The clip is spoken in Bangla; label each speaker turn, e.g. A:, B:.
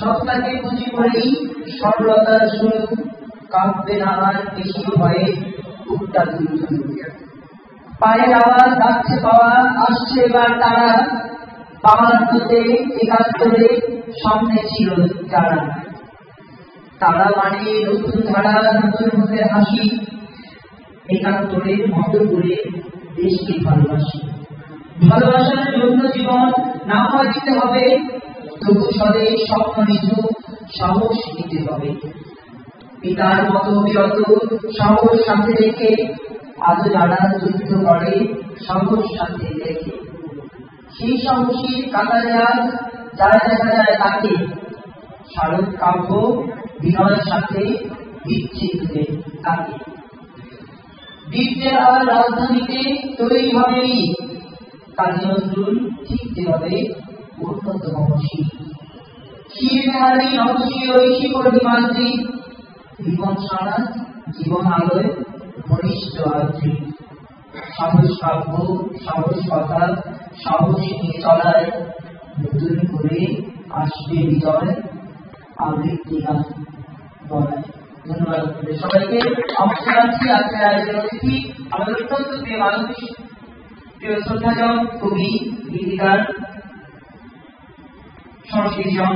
A: সত্তাকে সরলতার শুরু কাঁপবে না আর বেশি ভয়ে উত্তাল পায়ের আওয়াজ পাওয়া, আসছে তারা। পাওয়ার দুতে একাত্তরে সামনে ছিল তারা মানে নতুন ধারা, নতুন মুখের হাসি। একাত্তরের মতো করে দেশকে ভালোবাসি। ভালোবাসার জন্য জীবন না হয় দিতে হবে, তবু সবে স্বপ্ন নিচু সাহস দিতে হবে। পিতার মতো বিরত সাহস সাথে রেখে আজও যারা যুদ্ধ করে সাহস সাথে রেখে। সেই সাহসী কাতারে আজ যারা দেখা যায় তাকে শারদ কাব্য বিনয়ের সাথে তুলে তাকে বীরদের আর রাজধানীতে তৈরি হবে কাজী ঠিক যেভাবে উন্নত মহর্ষি। শিরনারী নবশী ঐশী পরিমান্ত্রী জীবন সারা জীবন আলোয় ঘনিষ্ঠ আত্রী সাহস কাব্য, সাহস কথা, সাহস নিয়ে চলায় নতুন করে আসবে বিজয়, আবৃত্তি ধন্যবাদ সবাইকে। অবশ্যই আছি, আজকের আয়োজন অতিথি আমাদের অত্যন্ত প্রিয় মানুষ Your soldiers to be illegal transmission